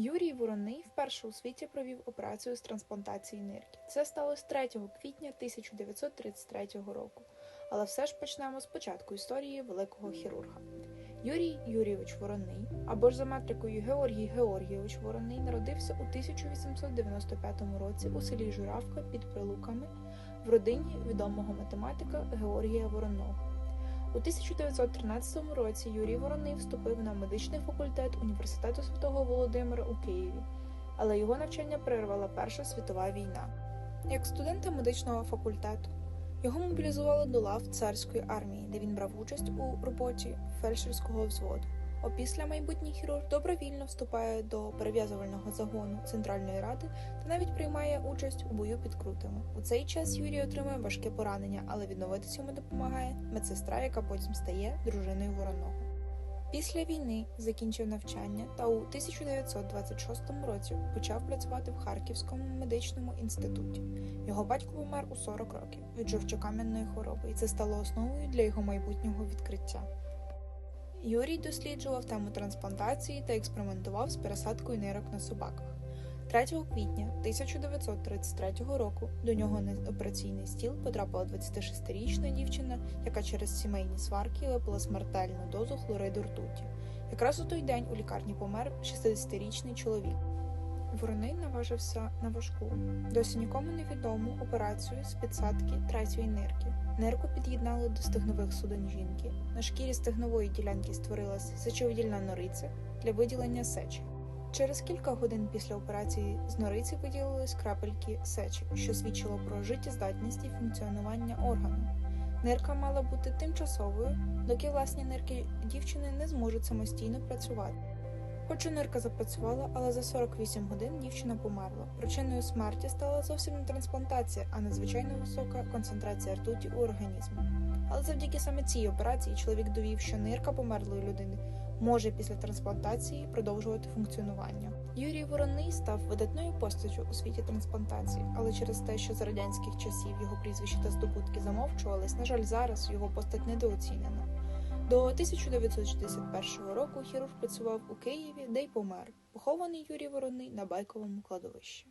Юрій Вороний вперше у світі провів операцію з трансплантації нирки. Це сталося 3 квітня 1933 року. Але все ж почнемо з початку історії великого хірурга. Юрій Юрійович Вороний, або ж за метрикою Георгій Георгійович Вороний, народився у 1895 році у селі Журавка під Прилуками в родині відомого математика Георгія Вороного. У 1913 році Юрій Вороний вступив на медичний факультет університету Святого Володимира у Києві, але його навчання перервала Перша світова війна. Як студента медичного факультету, його мобілізували до лав царської армії, де він брав участь у роботі фельдшерського взводу. Опісля майбутній хірург добровільно вступає до перев'язувального загону Центральної ради та навіть приймає участь у бою під крутами. У цей час Юрій отримує важке поранення, але відновитися йому допомагає медсестра, яка потім стає дружиною вороного. Після війни закінчив навчання та у 1926 році почав працювати в Харківському медичному інституті. Його батько помер у 40 років від жовчокам'яної хвороби, і це стало основою для його майбутнього відкриття. Юрій досліджував тему трансплантації та експериментував з пересадкою нирок на собаках. 3 квітня 1933 року до нього на операційний стіл потрапила 26-річна дівчина, яка через сімейні сварки випила смертельну дозу хлориду ртуті. Якраз у той день у лікарні помер 60-річний чоловік. Вороний наважився на важку, досі нікому невідому операцію з підсадки третьої нирки. Нирку під'єднали до стегнових судин жінки. На шкірі стегнової ділянки створилася сечовидільна нориця для виділення сечі. Через кілька годин після операції з нориці виділились крапельки сечі, що свідчило про життєздатність і функціонування органу. Нирка мала бути тимчасовою, доки власні нирки дівчини не зможуть самостійно працювати. Хоч нирка запрацювала, але за 48 годин дівчина померла. Причиною смерті стала зовсім не трансплантація, а надзвичайно висока концентрація ртуті у організмі. Але завдяки саме цій операції чоловік довів, що нирка померлої людини може після трансплантації продовжувати функціонування. Юрій Вороний став видатною постаттю у світі трансплантації, але через те, що за радянських часів його прізвище та здобутки замовчувались, на жаль, зараз його постать недооцінена. До 1961 року хірург працював у Києві, де й помер, похований Юрій Вороний на байковому кладовищі.